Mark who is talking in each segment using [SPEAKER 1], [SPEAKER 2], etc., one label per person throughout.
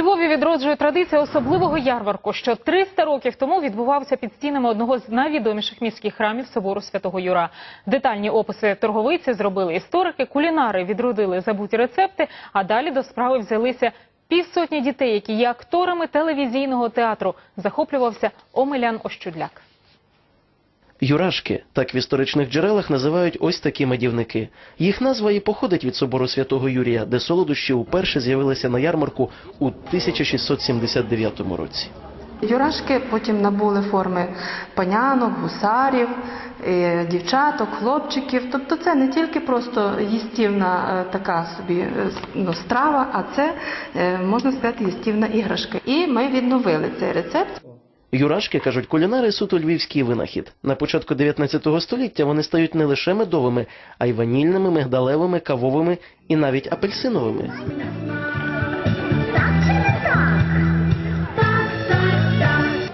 [SPEAKER 1] Львові відроджує традиція особливого ярмарку, що 300 років тому відбувався під стінами одного з найвідоміших міських храмів собору Святого Юра. Детальні описи торговиці зробили історики, кулінари відродили забуті рецепти, а далі до справи взялися півсотні дітей, які є акторами телевізійного театру. Захоплювався Омелян Ощудляк.
[SPEAKER 2] Юрашки так в історичних джерелах називають ось такі медівники. Їх назва і походить від собору святого Юрія, де солодощі уперше з'явилися на ярмарку у 1679 році.
[SPEAKER 3] Юрашки потім набули форми панянок, гусарів, е, дівчаток, хлопчиків. Тобто це не тільки просто їстівна е, така собі е, ну, страва, а це можна сказати їстівна іграшка. І ми відновили цей рецепт.
[SPEAKER 2] Юрашки, кажуть кулінари, суто львівський винахід. На початку 19 століття вони стають не лише медовими, а й ванільними, мигдалевими, кавовими і навіть апельсиновими.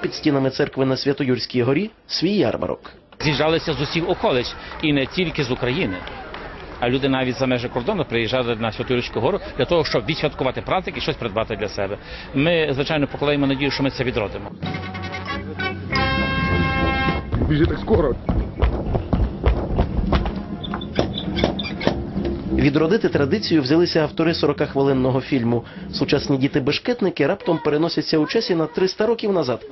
[SPEAKER 2] Під стінами церкви на Святоюрській горі свій ярмарок.
[SPEAKER 4] з'їжджалися з усіх околиць і не тільки з України. А люди навіть за межі кордону приїжджали на Святоюрську гору для того, щоб відсвяткувати праздник і щось придбати для себе. Ми, звичайно, покладаємо надію, що ми це відродимо.
[SPEAKER 5] Біжи так скоро.
[SPEAKER 2] Відродити традицію взялися автори 40-хвилинного фільму. Сучасні діти-бешкетники раптом переносяться у часі на 300 років назад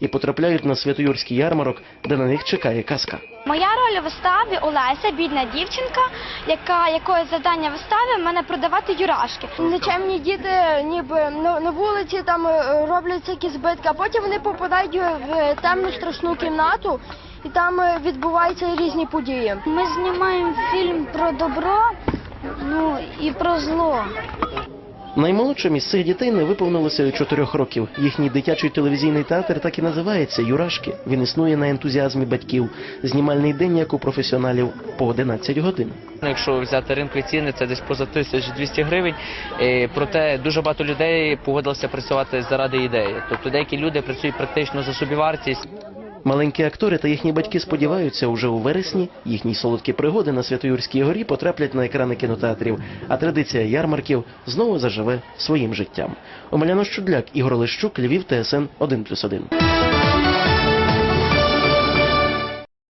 [SPEAKER 2] і потрапляють на Святоюрський ярмарок, де на них чекає казка.
[SPEAKER 6] Моя роль у виставі Олеся, бідна дівчинка, яка якої завдання вистави мене продавати юрашки.
[SPEAKER 7] Нечемні діти ніби на, на вулиці там е, роблять всякі збитки, а потім вони попадають в темну страшну кімнату, і там е, відбуваються різні події.
[SPEAKER 6] Ми знімаємо фільм про добро, ну і про зло.
[SPEAKER 2] Наймолодшим із цих дітей не виповнилося чотирьох років. Їхній дитячий телевізійний театр так і називається Юрашки. Він існує на ентузіазмі батьків. Знімальний день, як у професіоналів, по 11 годин.
[SPEAKER 8] Якщо взяти ринкові ціни, це десь поза 1200 гривень. Е, Проте дуже багато людей погодилося працювати заради ідеї. Тобто деякі люди працюють практично за собівартість.
[SPEAKER 2] Маленькі актори та їхні батьки сподіваються, уже у вересні їхні солодкі пригоди на Святоюрській горі потраплять на екрани кінотеатрів, а традиція ярмарків знову заживе своїм життям. Омеляно Щудляк, Ігор Лещук, Львів, ТСН 1+,1.